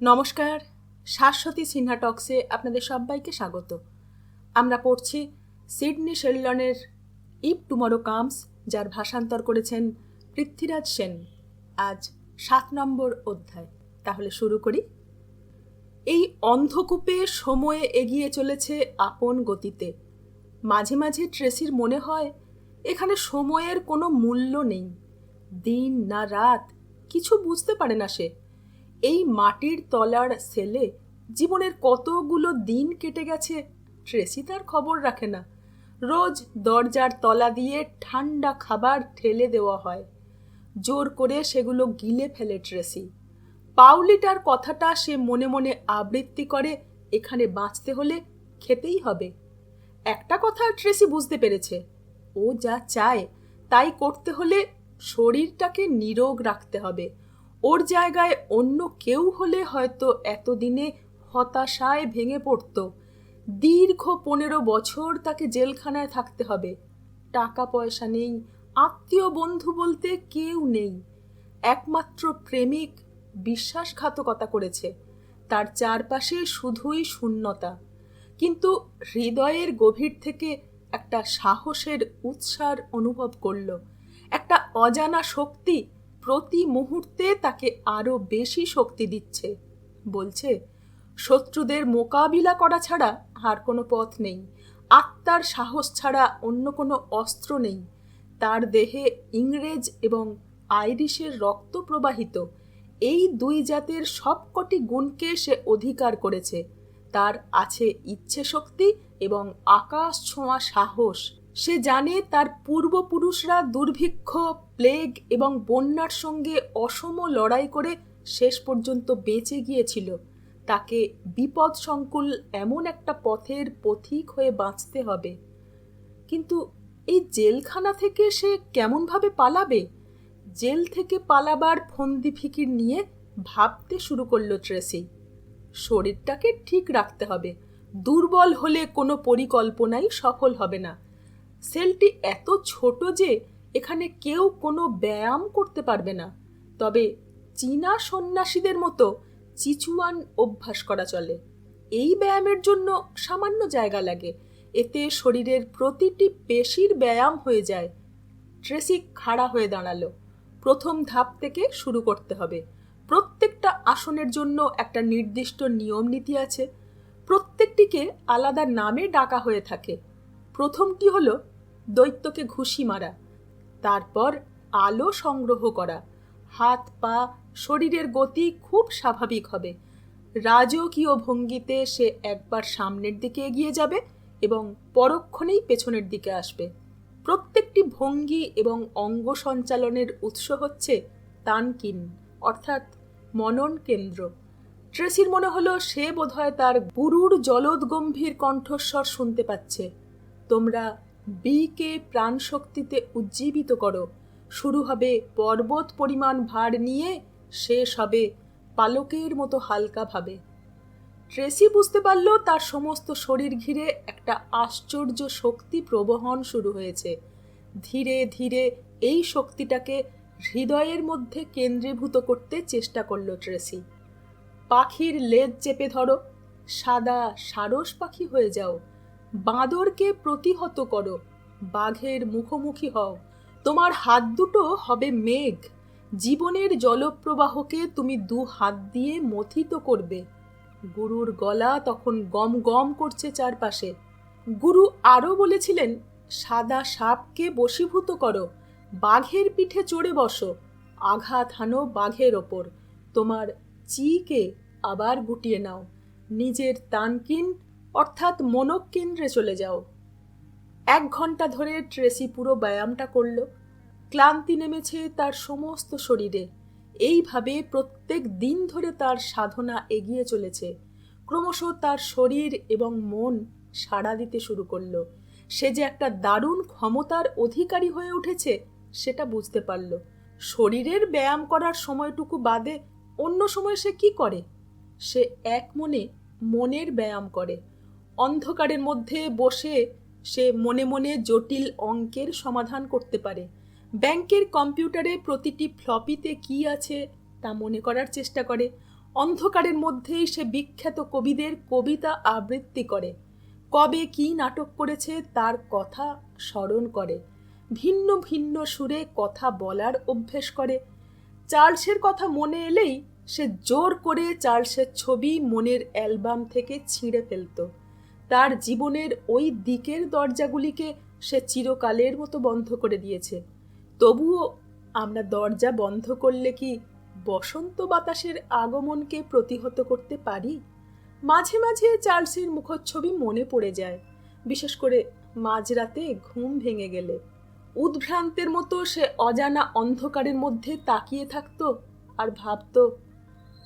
নমস্কার, শাশ্বতী সিনহা টক্সে আপনাদের সবাইকে স্বাগত। আমরা পড়ছি সিডনি শেললনের ইপ টুমরো কামস, যার ভাষান্তর করেছেন পৃথ্বীরাজ সেন। আজ সাত নম্বর অধ্যায়। তাহলে শুরু করি। এই অন্ধকূপে সময়ে এগিয়ে চলেছে আপন গতিতে। মাঝে মাঝে ট্রেসির মনে হয়, এখানে সময়ের কোনো মূল্য নেই। দিন না রাত, কিছু বুঝতে পারে না সে। এই মাটির তলার সেলে জীবনের কতগুলো দিন কেটে গেছে ট্রেসি তার খবর রাখে না। রোজ দরজার তলা দিয়ে ঠান্ডা খাবার ঠেলে দেওয়া হয়। জোর করে সেগুলো গিলে ফেলে ট্রেসি। পাউলিটার কথাটা সে মনে মনে আবৃত্তি করে, এখানে বাঁচতে হলে খেতেই হবে। একটা কথা ট্রেসি বুঝতে পেরেছে, ও যা চায় তাই করতে হলে শরীরটাকে নিরোগ রাখতে হবে। ওর জায়গায় অন্য কেউ হলে হয়তো এতদিনে হতাশায় ভেঙে পড়ত। দীর্ঘ পনেরো বছর তাকে জেলখানায় থাকতে হবে। টাকা পয়সা নেই, আত্মীয় বন্ধু বলতে কেউ নেই। একমাত্র প্রেমিক বিশ্বাসঘাতকতা করেছে। তার চারপাশে শুধুই শূন্যতা। কিন্তু হৃদয়ের গভীর থেকে একটা সাহসের উৎসার অনুভব করল। একটা অজানা শক্তি প্রতি মুহূর্তে তাকে আরও বেশি শক্তি দিচ্ছে। বলছে, শত্রুদের মোকাবিলা করা ছাড়া আর কোনো পথ নেই। আত্মার সাহস ছাড়া অন্য কোনো অস্ত্র নেই। তার দেহে ইংরেজ এবং আইরিশের রক্ত প্রবাহিত। এই দুই জাতের সবকটি গুণকে সে অধিকার করেছে। তার আছে ইচ্ছে শক্তি এবং আকাশ ছোঁয়া সাহস। সে জানে তার পূর্বপুরুষরা দুর্ভিক্ষ, প্লেগ এবং বন্যার সঙ্গে অসম লড়াই করে শেষ পর্যন্ত বেঁচে গিয়েছিল। তাকে বিপদ সংকুল এমন একটা পথের পথিক হয়ে বাঁচতে হবে। কিন্তু এই জেলখানা থেকে সে কেমনভাবে পালাবে? জেল থেকে পালাবার ফন্দি ফিকির নিয়ে ভাবতে শুরু করল ট্রেসি। শরীরটাকে ঠিক রাখতে হবে। দুর্বল হলে কোনো পরিকল্পনাই সফল হবে না। সেলটি এত ছোট যে এখানে কেউ কোনো ব্যায়াম করতে পারবে না। তবে চীনা সন্ন্যাসীদের মতো চিচুয়ান অভ্যাস করা চলে। এই ব্যায়ামের জন্য সামান্য জায়গা লাগে। এতে শরীরের প্রতিটি পেশির ব্যায়াম হয়ে যায়। ট্রেসি খাড়া হয়ে দাঁড়াল। প্রথম ধাপ থেকে শুরু করতে হবে। প্রত্যেকটা আসনের জন্য একটা নির্দিষ্ট নিয়ম নীতি আছে। প্রত্যেকটিকে আলাদা নামে ডাকা হয়ে থাকে। প্রথমটি হলো দৈত্যকে ঘুষি মারা, তারপর আলো সংগ্রহ করা। হাত, পা, শরীরের গতি খুব স্বাভাবিক হবে। রাজকীয় ভঙ্গিতে সে একবার সামনের দিকে এগিয়ে যাবে এবং পরক্ষণেই পেছনের দিকে আসবে। প্রত্যেকটি ভঙ্গি এবং অঙ্গ সঞ্চালনের উৎস হচ্ছে তানকিন, অর্থাৎ মনন কেন্দ্র। ট্রেসির মনে হলো সে বোধহয় তার গুরুর জলদ গম্ভীর কণ্ঠস্বর শুনতে পাচ্ছে। তোমরা বিকে প্রাণশক্তিতে উজ্জীবিত করো। শুরু হবে পর্বত পরিমাণ ভার নিয়ে, শেষ হবে পালকের মতো হালকাভাবে ট্রেসি বুঝতে পারল তার সমস্ত শরীর ঘিরে একটা আশ্চর্য শক্তি প্রবহন শুরু হয়েছে। ধীরে ধীরে এই শক্তিটাকে হৃদয়ের মধ্যে কেন্দ্রীভূত করতে চেষ্টা করল ট্রেসি। পাখির লেজ চেপে ধরো। সাদা সারস পাখি হয়ে যাও। বাঁদরকে প্রতিহত করো। বাঘের মুখোমুখি হও। তোমার হাত দুটো হবে মেঘ। জীবনের জলপ্রবাহকে তুমি দু হাত দিয়ে মথিত করবে। গুরুর গলা তখন গম গম করছে চারপাশে। গুরু আরও বলেছিলেন, সাদা সাপকে বশীভূত করো। বাঘের পিঠে চড়ে বসো। আঘাত হানো বাঘের ওপর। তোমার চিকে আবার গুটিয়ে নাও। নিজের তানকিন অর্থাৎ মনক কেন্দ্রে চলে যাও। এক ঘণ্টা ধরে ট্রেসি পুরো ব্যায়ামটা করল। ক্লান্তি নেমেছে তার সমস্ত শরীরে। এইভাবে প্রত্যেক দিন ধরে তার সাধনা এগিয়ে চলেছে। ক্রমশ তার শরীর এবং মন সাড়া দিতে শুরু করল। সে যে একটা দারুণ ক্ষমতার অধিকারী হয়ে উঠেছে, সেটা বুঝতে পারল। শরীরের ব্যায়াম করার সময়টুকু বাদে অন্য সময় সে কি করে? সে এক মনে মনের ব্যায়াম করে। অন্ধকারের মধ্যে বসে সে মনে মনে জটিল অঙ্কের সমাধান করতে পারে। ব্যাংকের কম্পিউটারে প্রতিটি ফ্লপিতে কি আছে তা মনে করার চেষ্টা করে। অন্ধকারের মধ্যেই সে বিখ্যাত কবিদের কবিতা আবৃত্তি করে। কবে কি নাটক করেছে তার কথা স্মরণ করে। ভিন্ন ভিন্ন সুরে কথা বলার অভ্যেস করে। চার্লসের কথা মনে এলেই সে জোর করে চার্লসের ছবি মনের অ্যালবাম থেকে ছিঁড়ে ফেলত। তার জীবনের ওই দিকের দরজাগুলিকে সে চিরকালের মতো বন্ধ করে দিয়েছে। তবুও আমরা দরজা বন্ধ করলে কি বসন্ত বাতাসের আগমনকে প্রতিহত করতে পারি? মাঝে মাঝে চার্লসের মুখচ্ছবি মনে পড়ে যায়, বিশেষ করে মাঝরাতে ঘুম ভেঙে গেলে। উদ্ভ্রান্তের মতো সে অজানা অন্ধকারের মধ্যে তাকিয়ে থাকতো আর ভাবতো,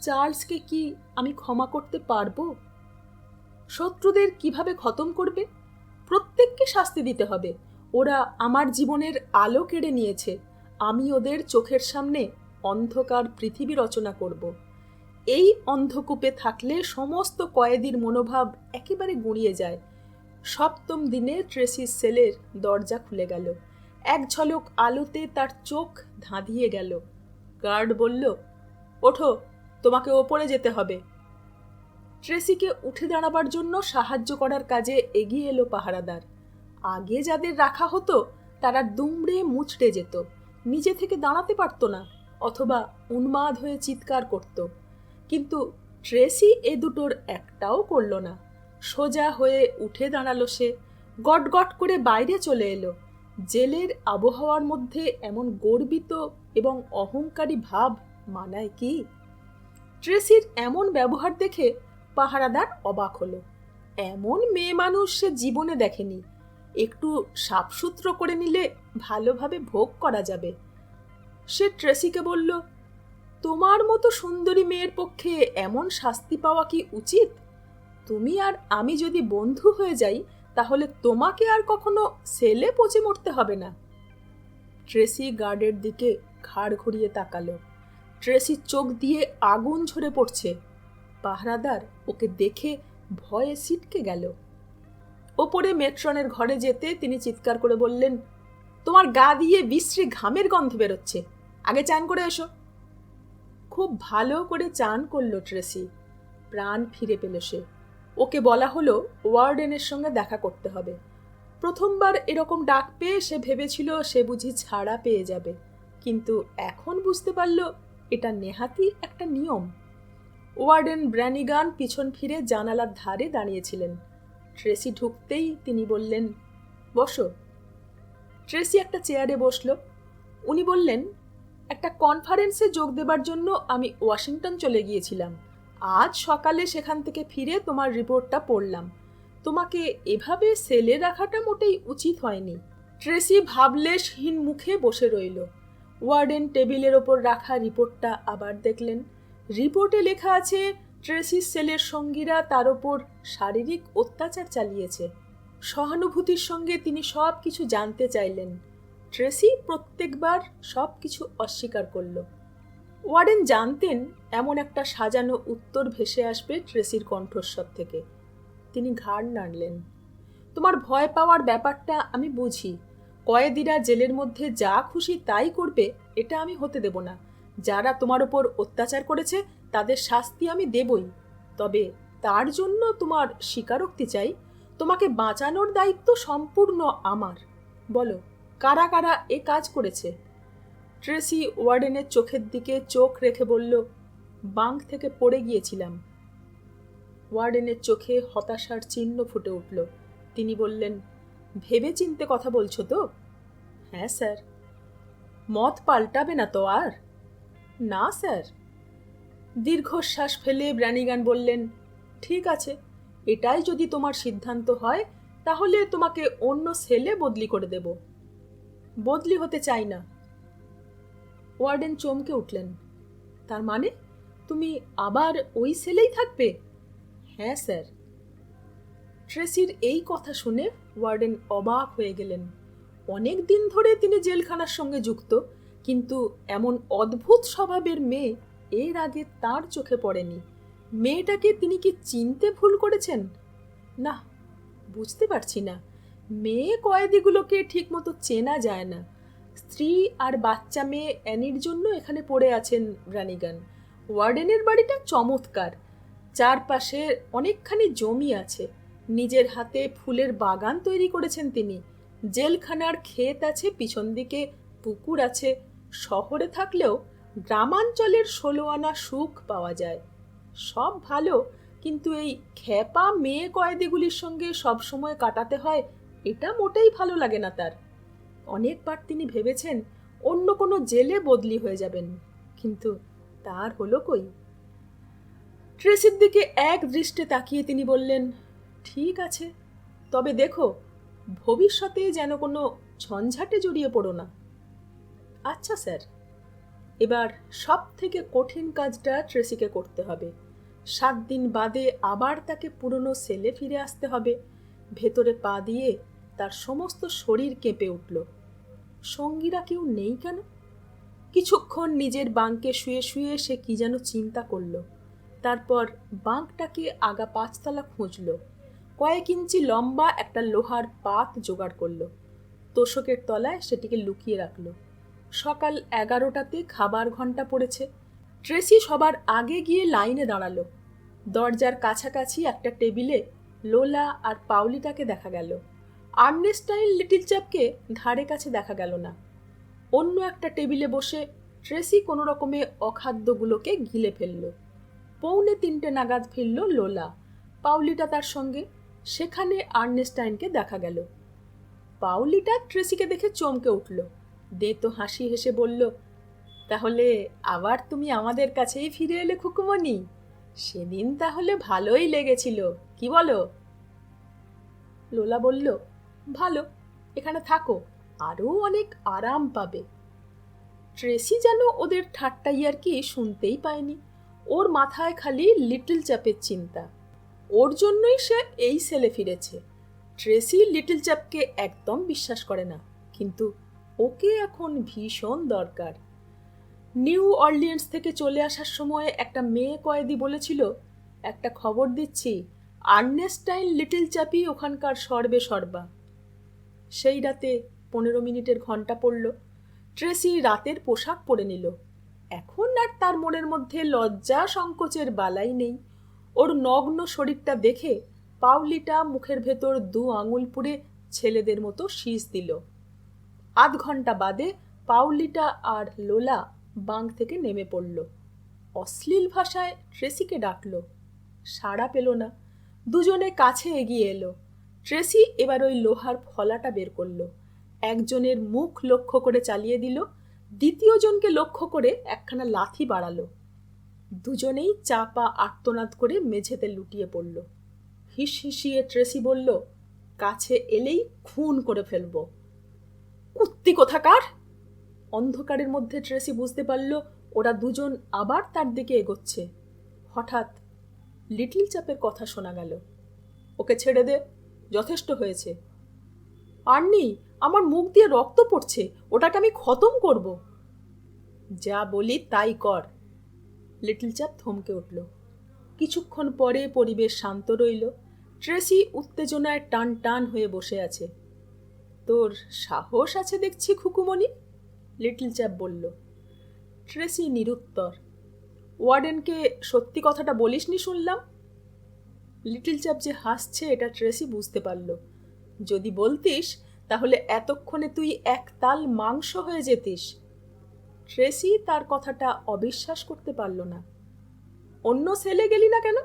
চার্লসকে কি আমি ক্ষমা করতে পারব? শত্রুদের কীভাবে খতম করবে? প্রত্যেককে শাস্তি দিতে হবে। ওরা আমার জীবনের আলো কেড়ে নিয়েছে। আমি ওদের চোখের সামনে অন্ধকার পৃথিবী রচনা করব। এই অন্ধকূপে থাকলে সমস্ত কয়েদির মনোভাব একেবারে গুঁড়িয়ে যায়। সপ্তম দিনে ট্রেসির সেলের দরজা খুলে গেল। এক ঝলক আলোতে তার চোখ ধাঁধিয়ে গেল। গার্ড বলল, ওঠো, তোমাকে ওপরে যেতে হবে। ট্রেসিকে উঠে দাঁড়াবার জন্য সাহায্য করার কাজে এগিয়ে এলো পাহারাদার। আগে যাদের রাখা হতো, তারা দুমড়ে মুচড়ে যেত। নিজে থেকে দাঁড়াতে পারতো না, অথবা উন্মাদ হয়ে চিৎকার করত। কিন্তু ট্রেসি এ দুটোর একটাও করল না। সোজা হয়ে উঠে দাঁড়াল সে গট গট করে বাইরে চলে এলো। জেলের আবহাওয়ার মধ্যে এমন গর্বিত এবং অহংকারী ভাব মানায় কি? ট্রেসির এমন ব্যবহার দেখে পাহারাদার অবাক হলো। এমন মেয়ে মানুষ সে জীবনে দেখেনি। একটু সাফসূত্র করে নিলে ভালোভাবে ভোগ করা যাবে। সে ট্রেসিকে বলল, তোমার মতো সুন্দরী মেয়ের পক্ষে এমন শাস্তি পাওয়া কি উচিত? তুমি আর আমি যদি বন্ধু হয়ে যাই, তাহলে তোমাকে আর কখনো সেলে পচে মরতে হবে না। ট্রেসি গার্ডের দিকে ঘাড় ঘুরিয়ে তাকালো। ট্রেসির চোখ দিয়ে আগুন ঝরে পড়ছে। পাহারাদার ওকে দেখে ভয়ে সিটকে গেল। ওপরে মেট্রনের ঘরে যেতে তিনি চিৎকার করে বললেন, তোমার গা দিয়ে বিশ্রী ঘামের গন্ধ বেরোচ্ছে। আগে চান করে এসো। খুব ভালো করে চান করল ট্রেসি। প্রাণ ফিরে পেল সে। ওকে বলা হলো, ওয়ার্ডেনের সঙ্গে দেখা করতে হবে। প্রথমবার এরকম ডাক পেয়ে সে ভেবেছিল সে বুঝি ছাড়া পেয়ে যাবে। কিন্তু এখন বুঝতে পারল, এটা নেহাতি একটা নিয়ম। ওয়ার্ডেন ব্র্যানিগান পিছন ফিরে জানালার ধারে দাঁড়িয়েছিলেন। ট্রেসি ঢুকতেই তিনি বললেন, বসো। ট্রেসি একটা চেয়ারে বসল। উনি বললেন, একটা কনফারেন্সে যোগ দেবার জন্য আমি ওয়াশিংটন চলে গিয়েছিলাম। আজ সকালে সেখান থেকে ফিরে তোমার রিপোর্টটা পড়লাম। তোমাকে এভাবে সেলে রাখাটা মোটেই উচিত হয়নি। ট্রেসি ভাবলেশহীন মুখে বসে রইল। ওয়ার্ডেন টেবিলের ওপর রাখা রিপোর্টটা আবার দেখলেন। রিপোর্টে লেখা আছে ট্রেসির সেলের সঙ্গীরা তার ওপর শারীরিক অত্যাচার চালিয়েছে। সহানুভূতির সঙ্গে তিনি সব কিছু জানতে চাইলেন। ট্রেসি প্রত্যেকবার সব কিছু অস্বীকার করল। ওয়ার্ডেন জানতেন এমন একটা সাজানো উত্তর ভেসে আসবে ট্রেসির কণ্ঠস্বর থেকে। তিনি ঘাড় নাড়লেন। তোমার ভয় পাওয়ার ব্যাপারটা আমি বুঝি। কয়েদিরা জেলের মধ্যে যা খুশি তাই করবে, এটা আমি হতে দেব না। যারা তোমার ওপর অত্যাচার করেছে, তাদের শাস্তি আমি দেবই। তবে তার জন্য তোমার স্বীকারোক্তি চাই। তোমাকে বাঁচানোর দায়িত্ব সম্পূর্ণ আমার। বলো, কারা কারা এ কাজ করেছে? ট্রেসি ওয়ার্ডেনের চোখের দিকে চোখ রেখে বলল, বাঙ্ক থেকে পড়ে গিয়েছিলাম। ওয়ার্ডেনের চোখে হতাশার চিহ্ন ফুটে উঠল। তিনি বললেন ভেবে চিনতে কথা বলছো তো? হ্যাঁ স্যার। মত পাল্টাবে না তো আর? না, স্যার। দীর্ঘশ্বাস ফেলে ব্র্যানিগান বললেন, ঠিক আছে, এটাই যদি তোমার সিদ্ধান্ত হয়, তাহলে তোমাকে অন্য সেলে বদলি করে দেব। বদলি হতে চাই না। ওয়ার্ডেন চমকে উঠলেন। তার মানে তুমি আবার ওই সেলেই থাকবে? হ্যাঁ স্যার। ট্রেসির এই কথা শুনে ওয়ার্ডেন অবাক হয়ে গেলেন। অনেক দিন ধরে তিনি জেলখানার সঙ্গে যুক্ত কিন্তু এমন অদ্ভুত স্বভাবের মেয়ে এর আগে তার চোখে পড়েনি। মেয়েটাকে তিনি কি চিনতে ভুল করেছেন? না, বুঝতে পারছি না। মেয়ে কয়েদিগুলোকে ঠিকমতো চেনা যায় না। স্ত্রী আর বাচ্চা মেয়ে অ্যানির জন্য এখানে পড়ে আছেন রানিগান ওয়ার্ডেনের বাড়িটা চমৎকার। চারপাশে অনেকখানি জমি আছে। নিজের হাতে ফুলের বাগান তৈরি করেছেন তিনি। জেলখানার ক্ষেত আছে, পিছন দিকে পুকুর আছে। শহরে থাকলেও গ্রামাঞ্চলের ষোলো আনা সুখ পাওয়া যায়। সব ভালো, কিন্তু এই খ্যাপা মেয়ে কয়েদিগুলির সঙ্গে সবসময় কাটাতে হয়, এটা মোটেই ভালো লাগে না তার। অনেকবার তিনি ভেবেছেন অন্য কোনো জেলে বদলি হয়ে যাবেন, কিন্তু তার হলো কই? ট্রেসির দিকে এক দৃষ্টে তাকিয়ে তিনি বললেন, ঠিক আছে, তবে দেখো, ভবিষ্যতে যেন কোনো ঝঞ্ঝাটে জড়িয়ে পড়ো না। আচ্ছা স্যার। এবার সব থেকে কঠিন কাজটা ট্রেসিকে করতে হবে। সাত দিন বাদে আবার তাকে পুরনো সেলে ফিরে আসতে হবে। ভেতরে পা দিয়ে তার সমস্ত শরীর কেঁপে উঠল। সঙ্গীরা কেউ নেই কেন? কিছুক্ষণ নিজের বাঙ্কে শুয়ে শুয়ে সে কি যেন চিন্তা করল। তারপর বাঁকটাকে আগা পাঁচতলা খুঁজল। কয়েক ইঞ্চি লম্বা একটা লোহার পাত জোগাড় করল। তোষকের তলায় সেটিকে লুকিয়ে রাখল। সকাল এগারোটাতে খাবার ঘণ্টা পড়েছে। ট্রেসি সবার আগে গিয়ে লাইনে দাঁড়াল। দরজার কাছাকাছি একটা টেবিলে লোলা আর পাউলিটাকে দেখা গেল। আর্নেস্টাইন লিটিল চ্যাপকে ধারে কাছে দেখা গেল না। অন্য একটা টেবিলে বসে ট্রেসি কোনো রকমে অখাদ্যগুলোকে গিলে ফেলল। পৌনে তিনটে নাগাদ ফিরল লোলা। পাউলিটা তার সঙ্গে, সেখানে আর্নেস্টাইনকে দেখা গেল। পাউলিটা ট্রেসিকে দেখে চমকে উঠল। দে তো হাসি হেসে বলল, তাহলে আবার তুমি আমাদের কাছেই ফিরে এলে খুকুমণি? সেদিন তাহলে ভালোই লেগেছিল, কি বলো? লোলা বলল, ভালো, এখানে থাকো, আরও অনেক আরাম পাবে। ট্রেসি যেন ওদের ঠাট্টা ইয়ার কি শুনতেই পায়নি, ওর মাথায় খালি লিটল চ্যাপের চিন্তা। ওর জন্যই সে এই সেলে ফিরেছে। ট্রেসি লিটল চ্যাপকে একদম বিশ্বাস করে না, কিন্তু ওকে এখন ভীষণ দরকার। নিউ অর্লিয়েন্স থেকে চলে আসার সময় একটা মেয়ে কয়েদি বলেছিল, একটা খবর দিচ্ছি, আর্নেস্টাইন লিটল চ্যাপি ওখানকার সর্বে সর্বা। সেই রাতে পনেরো মিনিটের ঘণ্টা পড়ল। ট্রেসি রাতের পোশাক পরে নিল। এখন আর তার মনের মধ্যে লজ্জা সংকোচের বালাই নেই। ওর নগ্ন শরীরটা দেখে পাউলিটা মুখের ভেতর দু আঙুল পুড়ে ছেলেদের মতো শীষ দিল। আধ ঘণ্টা বাদে পাউলিটা আর লোলা বাঁক থেকে নেমে পড়ল। অশ্লীল ভাষায় ট্রেসিকে ডাকল। সাড়া পেল না। দুজনে কাছে এগিয়ে এলো। ট্রেসি এবার ওই লোহার ফলাটা বের করল। একজনের মুখ লক্ষ্য করে চালিয়ে দিল। দ্বিতীয় জনকে লক্ষ্য করে একখানা লাথি বাড়ালো। দুজনেই চাপা আর্তনাদ করে মেঝেতে লুটিয়ে পড়ল। হিস হিসিয়ে ট্রেসি বলল, কাছে এলেই খুন করে ফেলব। কুত্তি কোথাকার? অন্ধকারের মধ্যে ট্রেসি বুঝতে পারল, ওরা দুজন আবার তার দিকে এগোচ্ছে। হঠাৎ লিটল চাপের কথা শোনা গেল। ওকে ছেড়ে দে, যথেষ্ট হয়েছে। আর্নি আমার মুখ দিয়ে রক্ত পড়ছে, ওটাকে আমি খতম করব। যা বলি তাই কর। লিটল চাপ থমকে উঠল। কিছুক্ষণ পরে পরিবেশ শান্ত রইল। ট্রেসি উত্তেজনায় টান টান হয়ে বসে আছে। তোর সাহস আছে দেখছি খুকুমণি? লিটল চ্যাপ বলল। ট্রেসি নিরুত্তর। ওয়ার্ডেনকে সত্যি কথাটা বলিসনি শুনলাম। লিটল চ্যাপ যে হাসছে, এটা ট্রেসি বুঝতে পারল। যদি বলতিস, তাহলে এতক্ষণে তুই এক তাল মাংস হয়ে যেতিস। ট্রেসি তার কথাটা অবিশ্বাস করতে পারল না। অন্য সেলে গেলি না কেন?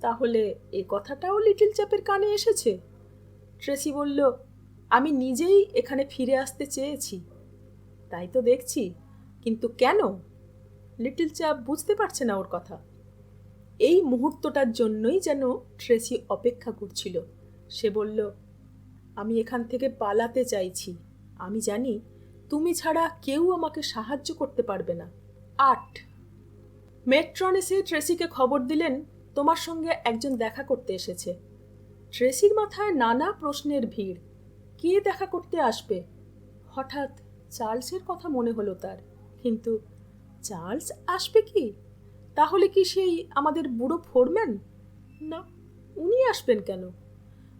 তাহলে এ কথাটাও লিটল চ্যাপের কানে এসেছে? ট্রেসি বলল আমি নিজেই এখানে ফিরে আসতে চেয়েছি। তাই তো দেখছি। কিন্তু কেন? লিটল চাপ বুঝতে পারছে না ওর কথা। এই মুহূর্তটার জন্যই যেন ট্রেসি অপেক্ষা করছিল। সে বলল, আমি এখান থেকে পালাতে চাইছি। আমি জানি তুমি ছাড়া কেউ আমাকে সাহায্য করতে পারবে না। আট। মেট্রন এসে ট্রেসিকে খবর দিলেন, তোমার সঙ্গে একজন দেখা করতে এসেছে। ট্রেসির মাথায় নানা প্রশ্নের ভিড়। কে দেখা করতে আসবে? হঠাৎ চার্লসের কথা মনে হলো তার। কিন্তু চার্লস আসবে কি? তাহলে কি সেই আমাদের বুড়ো ফোরম্যান? না, উনি আসবেন কেন?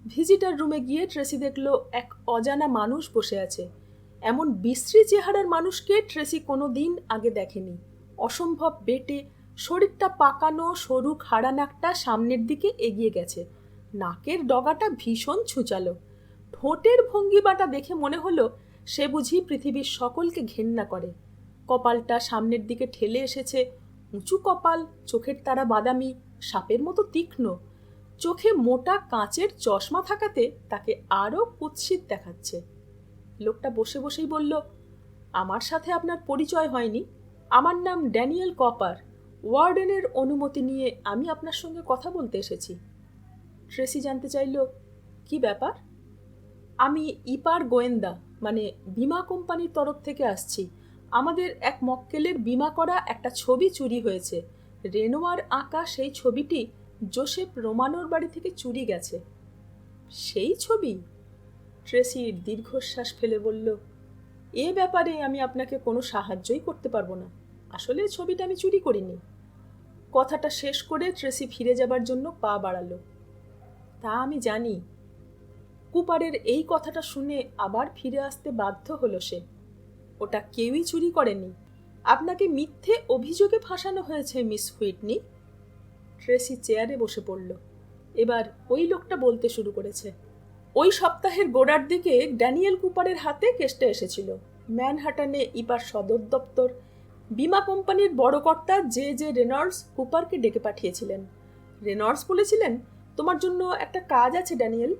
ভিজিটার রুমে গিয়ে ট্রেসি দেখল এক অজানা মানুষ বসে আছে। এমন বিশ্রী চেহারার মানুষকে ট্রেসি কোনো দিন আগে দেখেনি। অসম্ভব বেটে, শরীরটা পাকানো, সরু খাড়া নাকটা সামনের দিকে এগিয়ে গেছে। নাকের ডগাটা ভীষণ ছুচালো। ঠোঁটের ভঙ্গিমাটা দেখে মনে হলো সে বুঝি পৃথিবীর সকলকে ঘেন্না করে। কপালটা সামনের দিকে ঠেলে এসেছে, উঁচু কপাল, চোখের তারা বাদামি, সাপের মতো তীক্ষ্ণ। চোখে মোটা কাঁচের চশমা থাকাতে তাকে আরও কুৎসিত দেখাচ্ছে। লোকটা বসে বসেই বলল, আমার সাথে আপনার পরিচয় হয়নি। আমার নাম ড্যানিয়েল কপার। ওয়ার্ডেনের অনুমতি নিয়ে আমি আপনার সঙ্গে কথা বলতে এসেছি। ট্রেসি জানতে চাইল, কি ব্যাপার? আমি ইপার গোয়েন্দা মানে বিমা কোম্পানির তরফ থেকে আসছি। আমাদের এক মক্কেলের বিমা করা একটা ছবি চুরি হয়েছে। রেনোয়ার আঁকা সেই ছবিটি জোসেফ রোমানোর বাড়ি থেকে চুরি গেছে। সেই ছবি? ট্রেসি দীর্ঘশ্বাস ফেলে বলল, এ ব্যাপারে আমি আপনাকে কোনো সাহায্যই করতে পারব না। আসলে ছবিটা আমি চুরি করিনি। কথাটা শেষ করে ট্রেসি ফিরে যাবার জন্য পা বাড়ালো। তা আমি জানি কুপারের এই কথাটা শুনে আবার ফিরে আসতে বাধ্য হলো সে। ওটা কেউই চুরি করেনি। আপনাকে মিথ্যে অভিযোগে ফাঁসানো হয়েছে, মিস হুইটনি। ট্রেসি চেয়ারে বসে পড়ল। এবার ওই লোকটা বলতে শুরু করেছে। ওই সপ্তাহের গোড়ার দিকে ড্যানিয়েল কুপারের হাতে কেসটা এসেছিল। ম্যানহাটানে ইপার সদর দপ্তর, বিমা কোম্পানির বড় কর্তা জে জে রেনল্ডস কুপারকে ডেকে পাঠিয়েছিলেন। রেনল্ডস বলেছিলেন, তোমার জন্য একটা কাজ আছে, ড্যানিয়েল।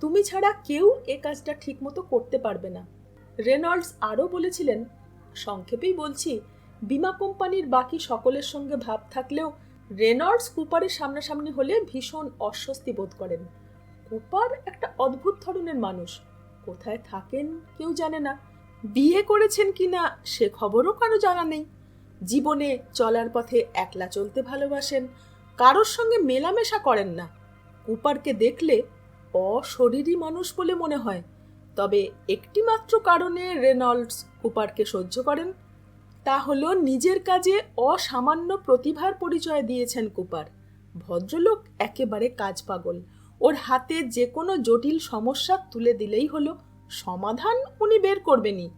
তুমি ছাড়া কেউ এ কাজটা ঠিকমতো করতে পারবে না। রেনল্ডস আরও বলেছিলেন, সংক্ষেপেই বলছি, বিমা কোম্পানির বাকি সকলের সঙ্গে ভাব থাকলেও রেনল্ডস কুপারের সামনাসামনি হলে ভীষণ অস্বস্তি বোধ করেন। কুপার একটা অদ্ভুত ধরনের মানুষ। কোথায় থাকেন কেউ জানে না। বিয়ে করেছেন কি না সে খবরও কারও জানা নেই। জীবনে চলার পথে একলা চলতে ভালোবাসেন, কারোর সঙ্গে মেলামেশা করেন না। কুপারকে দেখলে অশরীরী মানুষ বলে মনে হয়। তবে একটিমাত্র কারণে রেনল্ডস কুপারকে সহ্য করেন। তা হলো নিজের কাজে অসামান্য প্রতিভার পরিচয় দিয়েছেন কুপার। ভদ্রলোক একেবারে কাজ পাগল ওর হাতে যে কোনো জটিল সমস্যা তুলে দিলেই হলো। সমাধান উনি বের করবেনই।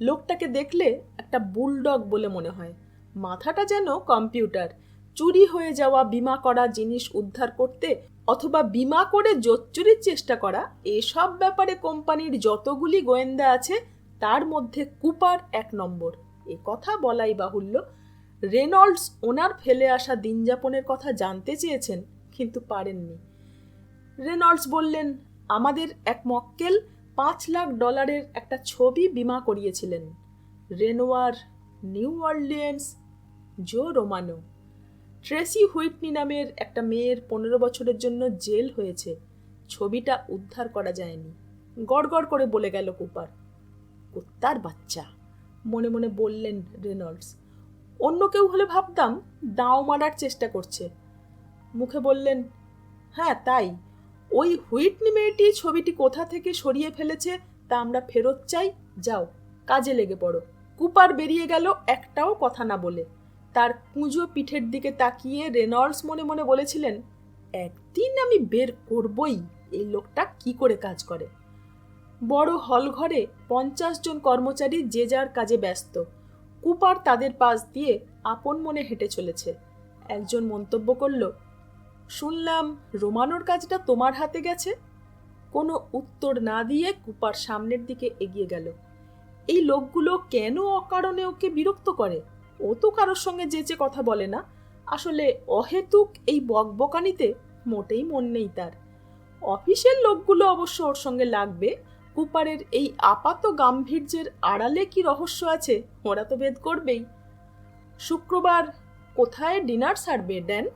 লোকটাকে দেখলে একটা বুলডগ বলে মনে হয়। মাথাটা যেন কম্পিউটার। চুরি হয়ে যাওয়া, বিমা করা জিনিস উদ্ধার করতে অথবা বিমা করে জোচ্চুরির চেষ্টা করা, এসব ব্যাপারে কোম্পানির যতগুলি গোয়েন্দা আছে, তার মধ্যে কুপার এক নম্বর। এ কথা বলাই বাহুল্য, রেনল্ডস ওনার ফেলে আসা দিনযাপনের কথা জানতে চেয়েছেন, কিন্তু পারেননি। রেনল্ডস বললেন, আমাদের এক মক্কেল পাঁচ লাখ ডলারের একটা ছবি বিমা করিয়েছিলেন। Renoir, New Orleans, Joe Romano. Tracy Whitney নামের একটা মেয়ের পনেরো বছরের জন্য জেল হয়েছে। ছবিটা উদ্ধার করা যায়নি। গড়গড় করে বলে গেল কুপার। কুত্তার বাচ্চা, মনে মনে বললেন রেনল্ডস। অন্য কেউ হলে ভাবতাম দাও মারার চেষ্টা করছে। মুখে বললেন হ্যাঁ তাই। ওই হুইটনি মেয়েটি ছবিটি কোথা থেকে সরিয়ে ফেলেছে তা আমরা ফেরত চাই। যাও, কাজে লেগে পড়ো। কুপার বেরিয়ে গেল একটাও কথা না বলে। তার পুঁজো পিঠের দিকে তাকিয়ে রেনল্ডস মনে মনে বলেছিলেন, একদিন আমি বের করবই, এই লোকটা কি করে কাজ করে? বড় হল ঘরে পঞ্চাশ জন কর্মচারী যে যার কাজে ব্যস্ত। কুপার তাদের পাশ দিয়ে আপন মনে হেঁটে চলেছে। একজন মন্তব্য করল, শুনলাম রোমানোর কাজটা তোমার হাতে গেছে? কোনো উত্তর না দিয়ে কুপার সামনের দিকে এগিয়ে গেল। এই লোকগুলো কেন অকারণে ওকে বিরক্ত করে? ও তো কারোর সঙ্গে যেচে কথা বলে না। আসলে অহেতুক এই বকবকানিতে মোটেই মন নেই তার। অফিসের লোকগুলো অবশ্য ওর সঙ্গে লাগবে। কুপারের এই আপাত গাম্ভীর্যের আড়ালে কি রহস্য আছে, ওরা তো ভেদ করবেই। শুক্রবার কোথায় ডিনার সারবে, ড্যান?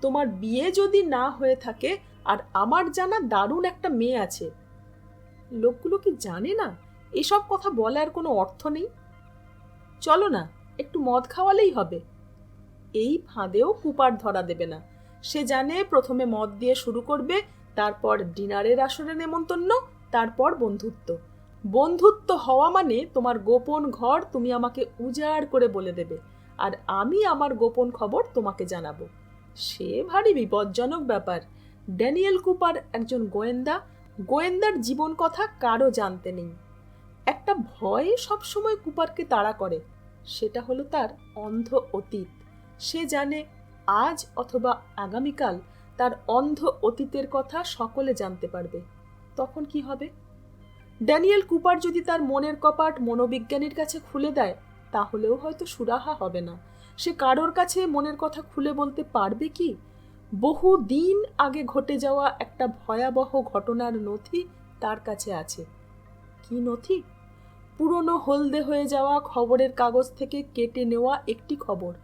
তোমার বিয়ে যদি না হয়ে থাকে, আর আমার জানা দারুণ একটা মেয়ে আছে। লোকগুলো কি জানে না? এসব কথা বলার কোনো অর্থ নেই। চলো না একটু মদ খাওয়ালেই হবে। এই ফাঁদেও কুপার ধরা দেবে না। সে জানে প্রথমে মদ দিয়ে শুরু করবে, তারপর ডিনারের আসরে নেমন্তন্ন, তারপর বন্ধুত্ব। বন্ধুত্ব হওয়া মানে তোমার গোপন ঘর তুমি আমাকে উজাড় করে বলে দেবে, আর আমি আমার গোপন খবর তোমাকে জানাব। সে ভারী বিপজ্জনক ব্যাপার। ড্যানিয়েল কুপার একজন গোয়েন্দা, গোয়েন্দার জীবন কথা কারও জানতে নেই। একটা ভয়ে সবসময় কুপারকে তাড়া করে। সেটা হলো তার অন্ধ অতীত। সে জানে আজ অথবা আগামীকাল তার অন্ধ অতীতের কথা সকলে জানতে পারবে। তখন কি হবে? ড্যানিয়েল কুপার যদি তার মনের কপাট মনোবিজ্ঞানীর কাছে খুলে দেয়, তাহলেও হয়তো সুরাহা হবে না। সে কারোর কাছে মনের কথা খুলে বলতে পারবে কি? বহু দিন আগে ঘটে যাওয়া একটা ভয়াবহ ঘটনার নথি তার কাছে আছে। কি নথি? পুরনো হলদে হয়ে যাওয়া খবরের কাগজ থেকে কেটে নেওয়া একটি খবর।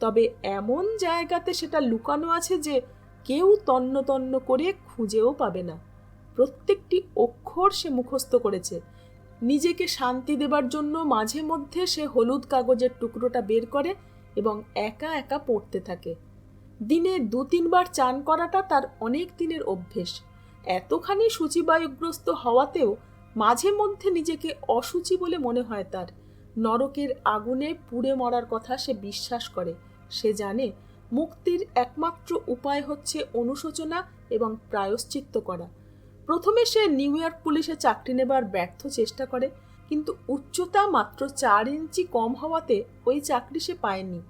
তবে এমন জায়গাতে সেটা লুকানো আছে যে কেউ তন্ন তন্ন করে খুঁজেও পাবে না। প্রত্যেকটি অক্ষর সে মুখস্থ করেছে। নিজেকে শান্তি দেবার জন্য মাঝে মধ্যে সে হলুদ কাগজের টুকরোটা বের করে এবং একা একা পড়তে থাকে। দিনে দু তিনবার চান করাটা তার অনেক দিনের অভ্যেস। এতখানি সূচিবায়ুগ্রস্ত হওয়াতেও মাঝে মধ্যে নিজেকে অসুচি বলে মনে হয় তার। নরকের আগুনে পুড়ে মরার কথা সে বিশ্বাস করে। সে জানে মুক্তির একমাত্র উপায় হচ্ছে অনুশোচনা এবং প্রায়শ্চিত্ত করা। প্রথমে সে নিউ ইয়র্ক পুলিশে চাকরি নেবার ব্যর্থ চেষ্টা করে, কিন্তু উচ্চতা মাত্র চার ইঞ্চি কম হওয়াতে ওই চাকরি সে পায়নি।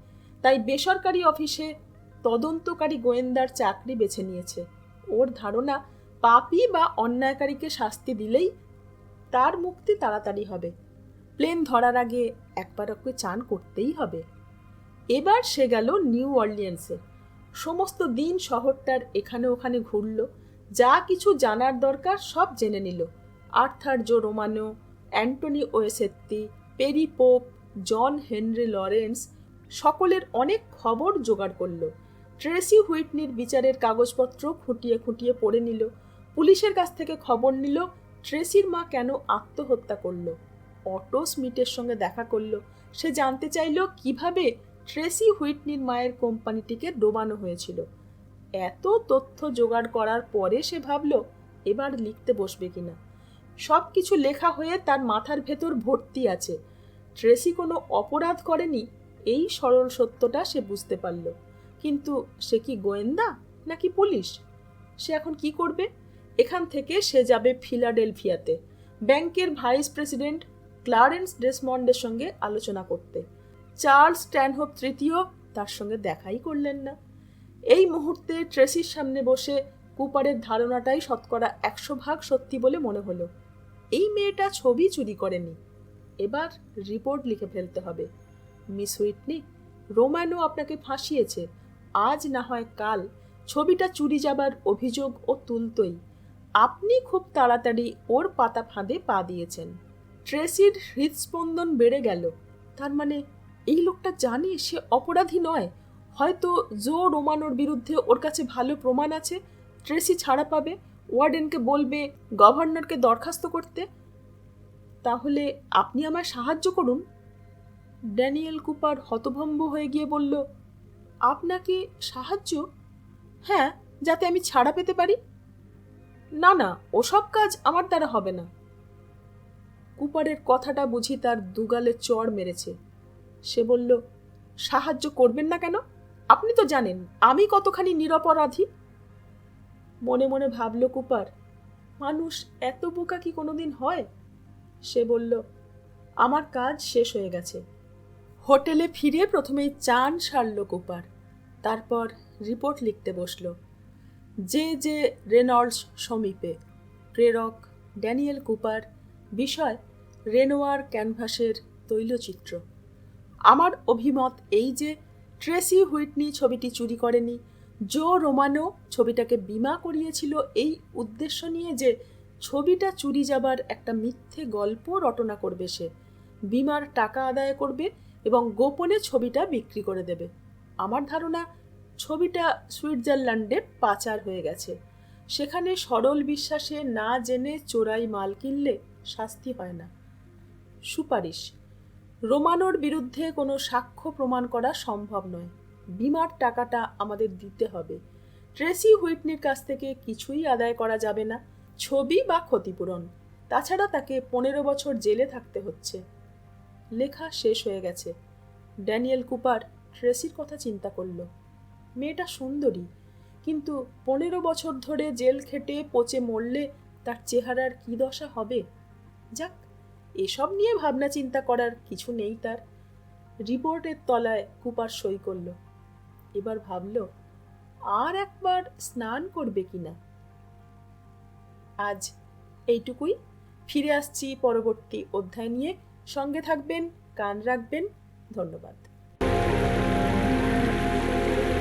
তাই বেসরকারি অফিসে তদন্তকারী গোয়েন্দার চাকরি বেছে নিয়েছে। ওর ধারণা পাপি বা অন্যায়কারীকে শাস্তি দিলেই তার মুক্তি তাড়াতাড়ি হবে। প্লেন ধরার আগে একবার ওকে চান করতেই হবে। এবার সে গেল নিউ অর্লিয়েন্সে। সমস্ত দিন শহরটার এখানে ওখানে ঘুরল। যা কিছু জানার দরকার সব জেনে নিল। Arthur Joe Romano, Anthony Orsatti, Perry Pope, John Henry Lawrence সকলের অনেক খবর জোগাড় করল। ট্রেসি হুইটনির বিচারের কাগজপত্র খুঁটিয়ে খুঁটিয়ে পড়ে নিল। পুলিশের কাছ থেকে খবর নিল ট্রেসির মা কেন আত্মহত্যা করল? অটো স্মিটের সঙ্গে দেখা করল। সে জানতে চাইল কীভাবে ট্রেসি হুইটনির মায়ের কোম্পানিটিকে ডোবানো হয়েছিল। এত তথ্য জোগাড় করার পরে সে ভাবল, এবার লিখতে বসবে কিনা। সব কিছু লেখা হয়ে তার মাথার ভেতর ভর্তি আছে। ট্রেসি কোনো অপরাধ করেনি, এই সরল সত্যটা সে বুঝতে পারল। কিন্তু সে কি গোয়েন্দা নাকি পুলিশ? সে এখন কি করবে? এখান থেকে সে যাবে ফিলাডেলফিয়াতে। ব্যাংকের ভাইস প্রেসিডেন্ট ক্লারেন্স ডেসমন্ডের সঙ্গে আলোচনা করতে। চার্লস স্ট্যানহোপ তৃতীয় তার সঙ্গে দেখাই করলেন না। এই মুহূর্তে ট্রেসির সামনে বসে কুপারের ধারণাটাই শতকরা একশো ভাগ সত্যি বলে মনে হলো। এই মেয়েটা ছবি চুরি করেনি। এবার রিপোর্ট লিখে ফেলতে হবে। মিস হুইটনি রোম্যানো আপনাকে ফাঁসিয়েছে। আজ না হয় কাল। ছবিটা চুরি যাবার অভিযোগ ও তুলতই। আপনি খুব তাড়াতাড়ি ওর পাতা ফাঁদে পা দিয়েছেন। ট্রেসির হৃদস্পন্দন বেড়ে গেল। তার মানে এই লোকটা জানে সে অপরাধী নয়। হয়তো জো রোমানোর বিরুদ্ধে ওর কাছে ভালো প্রমাণ আছে। ট্রেসি ছাড়া পাবে। ওয়ার্ডেনকে বলবে গভর্নরকে দরখাস্ত করতে। তাহলে আপনি আমায় সাহায্য করুন। ড্যানিয়েল কুপার হতভম্ব হয়ে গিয়ে বলল, আপনাকে সাহায্য? হ্যাঁ যাতে আমি ছাড়া পেতে পারি। না না, ওসব কাজ আমার দ্বারা হবে না। কুপারের কথাটা বুঝি তার দুগালে চড় মেরেছে। সে বলল, সাহায্য করবেন না কেন? আপনি তো জানেন, আমি কতখানি নিরপরাধী। মনে মনে ভাবল কুপার, মানুষ এত বোকা কি কোনোদিন হয়? সে বলল, আমার কাজ শেষ হয়ে গেছে। হোটেলে ফিরে প্রথমেই চান সারল কুপার, তারপর রিপোর্ট লিখতে বসল। যে যে রেনল্ডস সমীপে। প্রেরক ড্যানিয়েল কুপার বিষয় রেনোয়ার ক্যানভাসের তৈলচিত্র। আমার অভিমত এই যে ট্রেসি হুইটনি ছবিটি চুরি করেনি, জো রোমানো ছবিটাকে বিমা করিয়েছিল এই উদ্দেশ্য নিয়ে যে ছবিটা চুরি যাবার একটা মিথ্যে গল্প রটনা করবে সে, বিমার টাকা আদায় করবে এবং গোপনে ছবিটা বিক্রি করে দেবে। আমার ধারণা ছবিটা সুইজারল্যান্ডে পাচার হয়ে গেছে। সেখানে সরল বিশ্বাসে না জেনে চোরাই মাল কিনলে শাস্তি হয় না। সুপারিশ। রোমানোর বিরুদ্ধে কোনো সাক্ষ্য প্রমাণ করা সম্ভব নয়। বিমার টাকাটা আমাদের দিতে হবে। ট্রেসি হুইটনির কাছ থেকে কিছুই আদায় করা যাবে না, ছবি বা ক্ষতিপূরণ। তাছাড়া তাকে পনেরো বছর জেলে থাকতে হচ্ছে। লেখা শেষ হয়ে গেছে। ড্যানিয়েল কুপার ট্রেসির কথা চিন্তা করল। মেয়েটা সুন্দরী। কিন্তু পনেরো বছর ধরে জেল খেটে পচে মরলে তার চেহারার কী দশা হবে? যাক, এসব নিয়ে ভাবনা চিন্তা করার কিছু নেই তার। রিপোর্টের তলায় কুপার সই করল। এবার ভাবল, আর একবার স্নান করবে কিনা আজ এইটুকুই। ফিরে আসছি পরবর্তী অধ্যায় নিয়ে। সঙ্গে থাকবেন, কান রাখবেন। ধন্যবাদ।